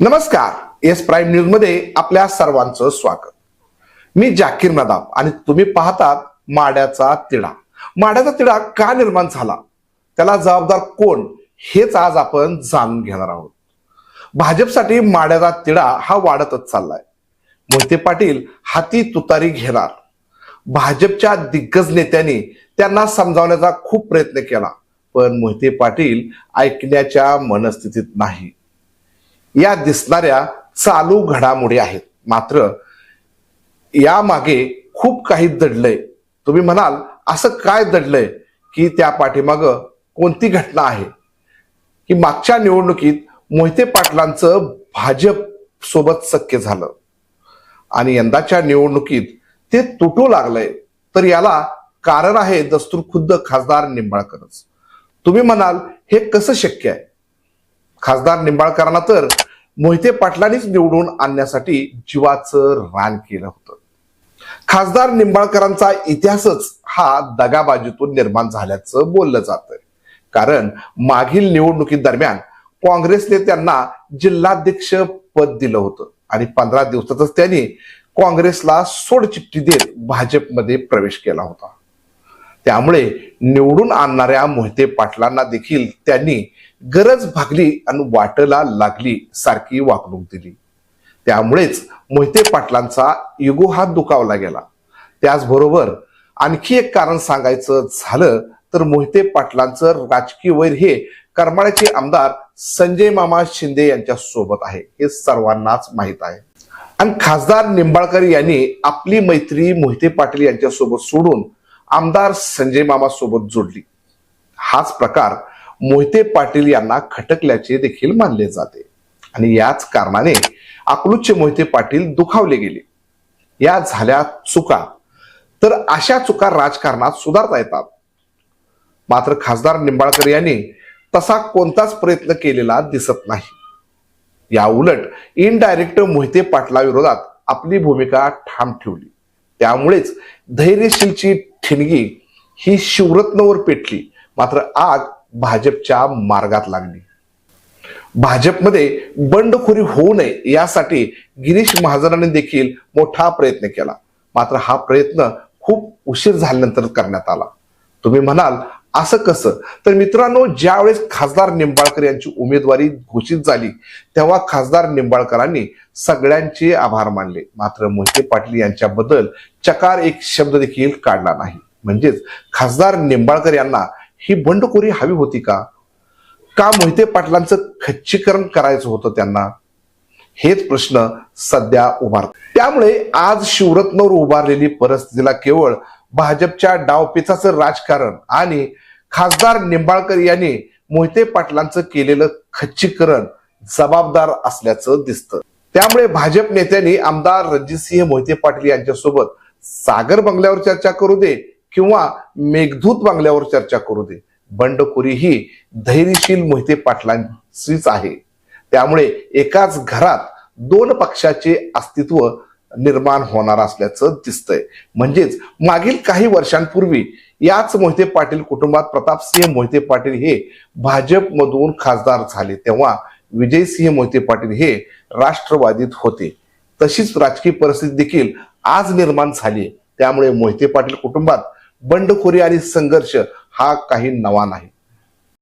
नमस्कार. S prime न्यूजमध्ये आपल्या सर्वांचं स्वागत. मी जाकीर नदाब आणि तुम्ही पाहतात माड्याचा तिढा. माड्याचा तिढा का निर्माण झाला? त्याला जबाबदार कोण? हेच आज आपण जाणून घेणार आहोत. भाजपसाठी माड्याचा तिढा हा वाढतच चाललाय. मोहिते पाटील हाती तुतारी घेणार. भाजपच्या दिग्गज नेत्यांनी त्यांना समजावण्याचा खूप प्रयत्न केला. पण मोहिते पाटील ऐकण्याच्या मनस्थितीत नाही. या दिसणाऱ्या चालू घडामोडी आहेत. मात्र यामागे खूप काही दडलंय. तुम्ही म्हणाल असं काय दडलंय की त्या पाठीमाग कोणती घटना आहे? की मागच्या निवडणुकीत मोहिते पाटलांचं भाजप सोबत सख्य झालं. आणि यंदाच्या निवडणुकीत ते तुटू लागलंय. तर याला कारण आहे दस्तूर खुद्द खासदार निंबाळकरच. तुम्ही म्हणाल हे कसं शक्य आहे? खासदार निंबाळकरांना तर मोहिते पाटलांनीच निवडून आणण्यासाठी जीवाचं रान केलं होतं. खासदार निंबाळकरांचा इतिहासच हा दगाबाजीतून निर्माण झाल्याचं बोललं जात कारण मागील निवडणुकीदरम्यान काँग्रेसने त्यांना जिल्हाध्यक्ष पद दिलं होतं आणि पंधरा दिवसातच त्यांनी काँग्रेसला सोडचिठ्ठी देत भाजपमध्ये प्रवेश केला होता. त्यामुळे निवडून आणणाऱ्या मोहिते पाटलांना देखील त्यांनी गरज भागली आणि वाटला लागली सारखी वागणूक दिली. त्यामुळेच मोहिते पाटलांचा इगो हा दुखावला गेला. त्याचबरोबर आणखी एक कारण सांगायचं झालं तर मोहिते पाटलांचं राजकीय वैर हे करमाळ्याचे आमदार संजय मामा शिंदे यांच्या सोबत आहे हे सर्वांनाच माहीत आहे. आणि खासदार निंबाळकर यांनी आपली मैत्री मोहिते पाटील यांच्यासोबत सोडून आमदार संजय मामा सोबत जोडली. हाच प्रकार मोहिते पाटील यांना खटकल्याचे देखील मानले जाते. आणि याच कारणाने अकलूजचे मोहिते पाटील दुखावले गेले. या झाल्या चुका. तर अशा चुका राजकारणात सुधारता येतात. मात्र खासदार निंबाळकर यांनी तसा कोणताच प्रयत्न केलेला दिसत नाही. या उलट इनडायरेक्ट मोहिते पाटला विरोधात आपली भूमिका ठाम ठेवली. त्यामुळेच धैर्यशीलची ठिणगी ही शिवरत्नवर पेटली. मात्र आग भाजपच्या मार्गात लागली. भाजपमध्ये बंडखोरी होऊ नये यासाठी गिरीश महाजनांनी देखील मोठा प्रयत्न केला. मात्र हा प्रयत्न खूप उशीर झाल्यानंतर करण्यात आला. तुम्ही म्हणाल असं कसं? तर मित्रांनो ज्यावेळेस खासदार निंबाळकर यांची उमेदवारी घोषित झाली तेव्हा खासदार निंबाळकरांनी सगळ्यांचे आभार मानले. मात्र मोहिते पाटील यांच्याबद्दल चकार एक शब्द देखील काढला नाही. म्हणजेच खासदार निंबाळकर यांना ही बंडखोरी हवी होती का? का मोहिते पाटलांचं खच्चीकरण करायचं होतं त्यांना? हेच प्रश्न सध्या उभार त्यामुळे आज शिवरत्नवर उभारलेली परिस्थितीला केवळ भाजपच्या डावपेचाचं राजकारण आणि खासदार निंबाळकर यांनी मोहिते पाटलांचं केलेलं खच्चीकरण जबाबदार असल्याचं दिसतं. त्यामुळे भाजप नेत्यांनी आमदार रणजितसिंह मोहिते पाटील यांच्यासोबत सागर बंगल्यावर चर्चा करू दे किंवा मेघदूत बंगल्यावर चर्चा करू दे. बंडखोरी ही धैर्यशील मोहिते पाटलांचीच आहे. त्यामुळे एकाच घरात दोन पक्षाचे अस्तित्व निर्माण होणार असल्याचं दिसतंय. म्हणजेच मागील काही वर्षांपूर्वी याच मोहिते पाटील कुटुंबात प्रतापसिंह मोहिते पाटील हे भाजपमधून खासदार झाले. तेव्हा विजयसिंह मोहिते पाटील हे राष्ट्रवादीत होते. तशीच राजकीय परिस्थिती देखील आज निर्माण झाली त्यामुळे मोहिते पाटील कुटुंबात बंडखोरी आणि संघर्ष हा काही नवा नाही.